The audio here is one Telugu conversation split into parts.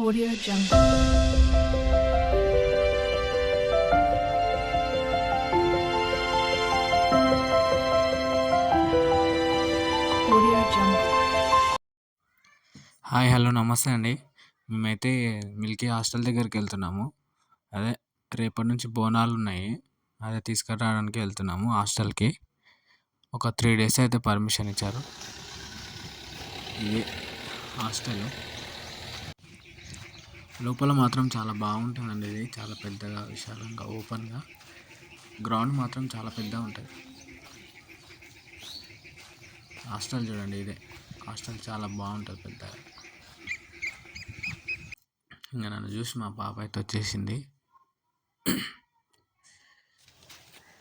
Audio Jungle. Audio Jungle. Hi hello నమస్తే అండి. మేమైతే మిల్కీ హాస్టల్ దగ్గరికి వెళ్తున్నాము. అదే రేపటి నుంచి బోనాలు ఉన్నాయి. అదే తీసుకురావడానికి వెళ్తున్నాము హాస్టల్కి. ఒక త్రీ డేస్ అయితే పర్మిషన్ ఇచ్చారు. ఇది హాస్టల్. లోపల మాత్రం చాలా బాగుంటుందండి ఇది. చాలా పెద్దగా విశాలంగా ఓపెన్గా. గ్రౌండ్ మాత్రం చాలా పెద్దగా ఉంటుంది. హాస్టల్ చూడండి ఇదే. హాస్టల్ చాలా బాగుంటుంది పెద్దగా ఇంకా నన్ను చూసి మా పాప అయితే వచ్చేసింది.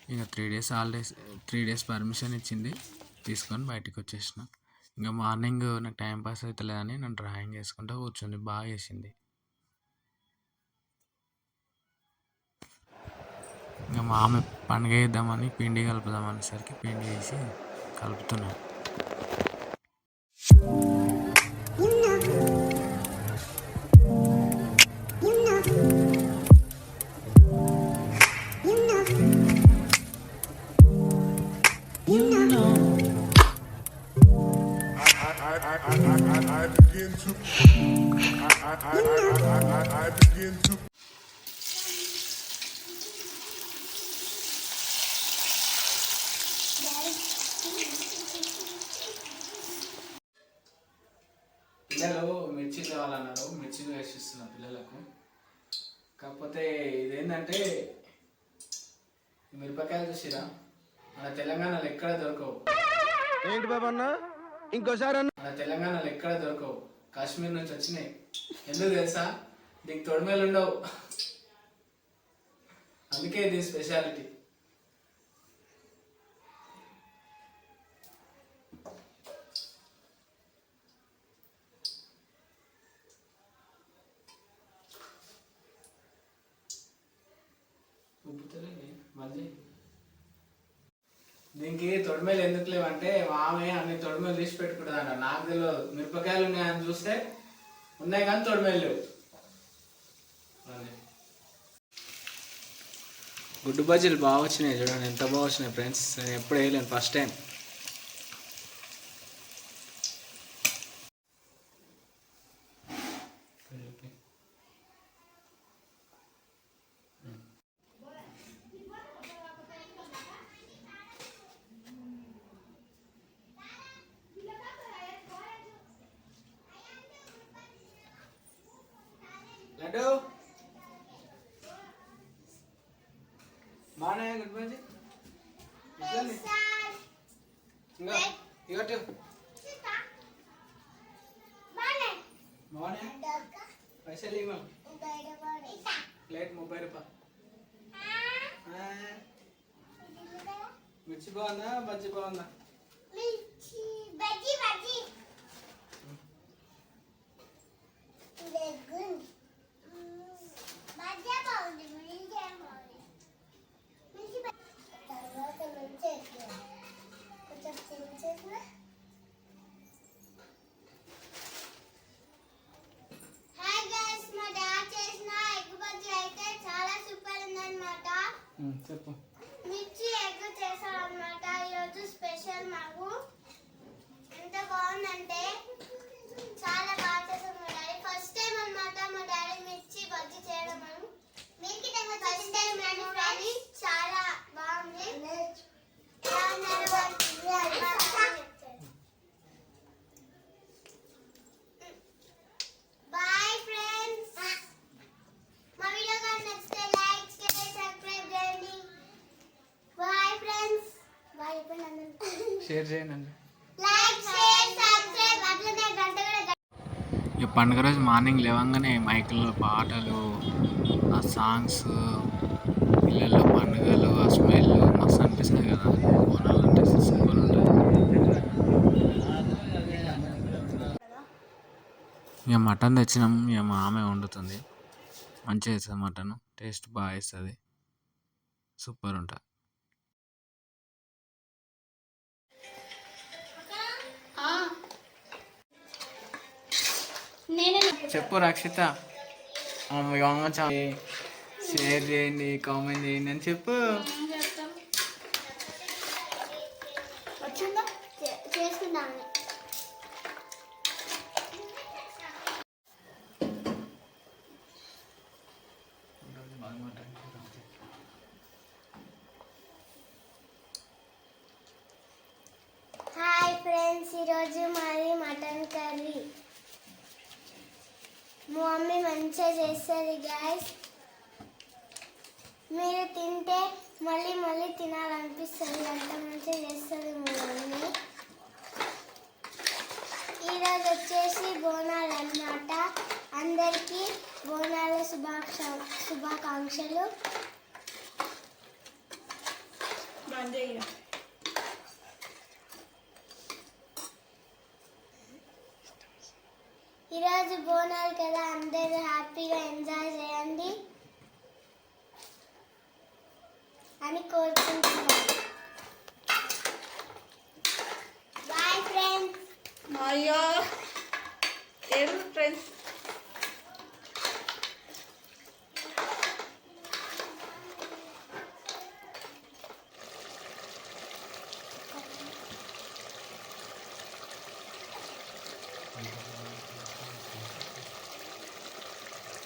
ఇంకా three days holidays three days permission ఇచ్చింది. తీసుకొని బయటికి వచ్చేసిన. ఇంకా మార్నింగ్ నాకు టైం పాస్ అవుతలేదని నన్ను డ్రాయింగ్ చేసుకుంటూ కూర్చుంది. బాగా చేసింది. మా ఆమె పండుగ వేద్దామని పిండి కలుపుదాం అనేసరికి పిండి వేసి కలుపుతున్నాను I, I, I, I begin to I, I, I, I, I, I begin to పిల్లలు మిర్చి కావాలన్నారు మిర్చి వేసిస్తున్నా పిల్లలకు. కాకపోతే ఇదేంటంటే మిరపకాయలు చూసిరా? మన తెలంగాణలో ఎక్కడ దొరకవు. ఏంటి బాబన్న ఇంకోసారి అన్న. మన తెలంగాణలో ఎక్కడ దొరకవు. కాశ్మీర్ నుంచి వచ్చినాయి. ఎందుకు తెలుసా? దీనికి తొడిమేలు ఉండవు. అందుకే ఇది స్పెషాలిటీ ఉబ్బుతలేదు మళ్ళీ దీనికి తొడిమేలు ఎందుకు లేవంటే ఆమె అన్ని తొడిమేలు తీసి పెట్టుకుంటుందంట. నాకు తెలియదు. మిరపకాయలు ఉన్నాయని చూస్తే ఉన్నాయి కానీ తొడిమేలు లేవు. గుడ్డు బజ్జీలు బాగా వచ్చినాయి చూడండి. ఎంత బాగా వచ్చినాయి ఫ్రెండ్స్. నేను ఎప్పుడు వేయలేను. ఫస్ట్ టైం లడ్డు బాగున్నాయా గుడ్ బజ్జీ ఇట్లండి. ఇంకా ఇగట్టు. బాగున్నాయా? పైసలు ఇవ్వ. ప్లేట్ ముప్పై రూపాయలు. మిర్చి బాగుందా? బజ్జీ బాగుందా హాయ్ గైస్ మా డాడ్ చేసిన ఎగ్ బజ్జీ అయితే చాలా సూపర్ ఉందన్నమాట ఉమ్, చెప్పు. మిర్చి ఎగ్ చేసాం అన్నమాట ఈరోజు స్పెషల్ మాకు. ఎంత బాగుందంటే చాలా బాగా చేసాం మా డాడీ. ఫస్ట్ టైం అన్నమాట మా డాడీ మిర్చి బజ్జీ చేయడం మనం ఫస్ట్ టైం నేను కానీ చాలా బాగుంది ఎలా ఉన్నారు వాళ్ళు? మా డాడీ చెప్తారు. బాయ్ ఫ్రెండ్స్ మా వీడియో కానీ నచ్చితే లైక్ షేర్ సబ్స్క్రైబ్ చేయండి బాయ్ ఫ్రెండ్స్ బాయ్ షేర్ చేయండి. లైక్ షేర్ సబ్స్క్రైబ్ అట్లనే గంట కూడా గంట ఇక పండుగ రోజు మార్నింగ్ లేవంగానే మైకుల్లో పాటలు ఆ సాంగ్స్ పిల్లల్లో పండుగలు ఆ స్మెల్ మస్తు అనిపిస్తుంది కదా. సూపర్ ఉంటుంది. ఇక మటన్ తెచ్చినాం ఇక మా ఆమె వండుతుంది. మంచిగా వేస్తుంది మటన్. టేస్ట్ బాగా వేస్తుంది. సూపర్ ఉంటుంది చెప్పు రక్షిత. షేర్ చేయండి కామెంట్ చేయండి అని చెప్పు వచ్చిందా చేసుకుందాం హాయ్ ఫ్రెండ్స్ ఈరోజు మాది మటన్ కర్రీ మా మమ్మీ మంచిగా చేస్తుంది గాయస్ మీరు తింటే మళ్ళీ మళ్ళీ తినాలనిపిస్తుంది అంత మంచిగా చేస్తుంది మా మమ్మీ. ఈరోజు వచ్చేసి బోనాలు అన్నమాట. అందరికీ బోనాల శుభాక్ష శుభాకాంక్షలు. ఈరోజు బోనాలు కదా అందరూ హ్యాపీగా ఎంజాయ్ చేయండి అని కోరుకుంటున్నాను. బాయ్ ఫ్రెండ్స్ అయ్యో ఏం ఫ్రెండ్స్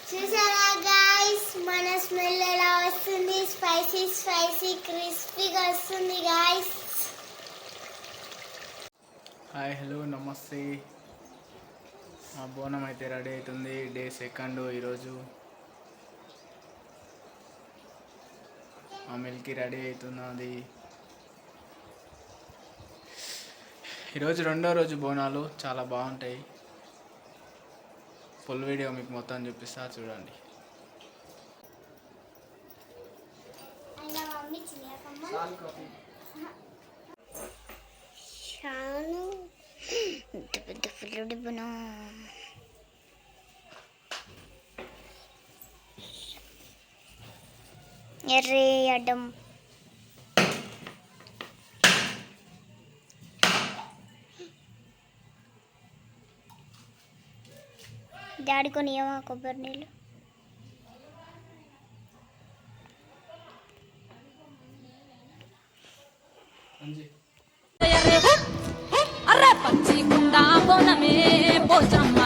చూసారా గాయస్ మన స్మెల్ ఎలా వస్తుంది స్పైసీ స్పైసీ క్రిస్పీగా వస్తుంది గాయస్ హాయ్ హలో నమస్తే. మా బోనం అయితే రెడీ అవుతుంది. డే సెకండ్ ఈరోజు మా మిల్కి రెడీ అవుతున్నది. ఈరోజు రెండో రోజు బోనాలు చాలా బాగుంటాయి. ఫుల్ వీడియో మీకు మొత్తం చూపిస్తా చూడండి. షాను ఇంత పెద్ద ఎర్రే అడ్డం డాడీ కొనియమా కొబ్బరి నీళ్ళు అరే పచ్చి గుండా పోనమే పోచమ్మ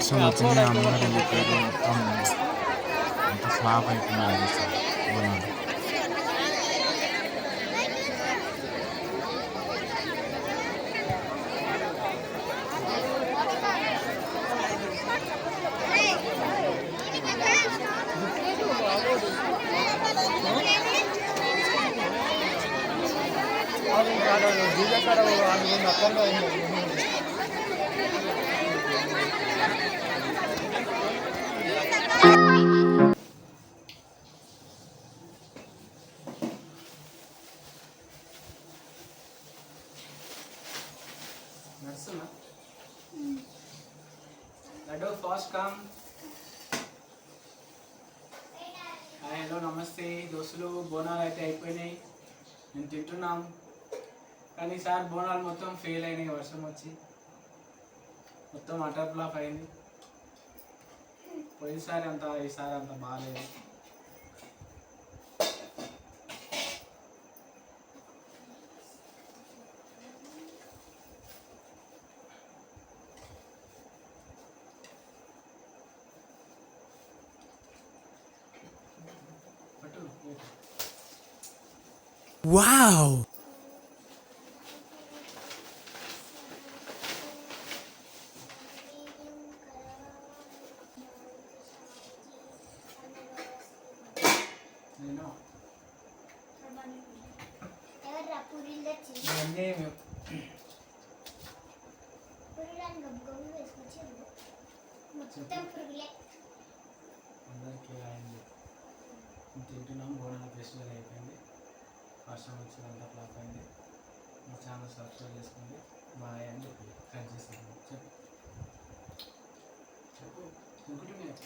వర్షం వచ్చింది అందరూ వెళ్ళిపోయారు మొత్తం అంత ఫ్లాప్ అయిపోయింది బోనాలు నడుస్తున్నా నమస్కారం. కమ్ హాయ్ హలో నమస్తే. దోస్తులు బోనాలు అయితే అయిపోయినాయి. మేము తింటున్నాం. కానీ సార్ బోనాలు మొత్తం ఫెయిల్ అయినాయి. వర్షం వచ్చి మొత్తం అటర్ ఫ్లాప్ అయింది. పోయినసారి అంత ఈసారి అంత బాగాలేదు. అయింది. తింటున్నాం బోనాల ఫెస్టివల్ అయిపోయింది. వర్షం వచ్చినంత ఫ్లాప్ అయింది మా ఛానల్ సబ్స్క్రైబ్ చేసుకోండి. మా అయ్యాన్ని కట్ చేస్తాను చెప్పు. చెప్పు. ఇంకోటి నేను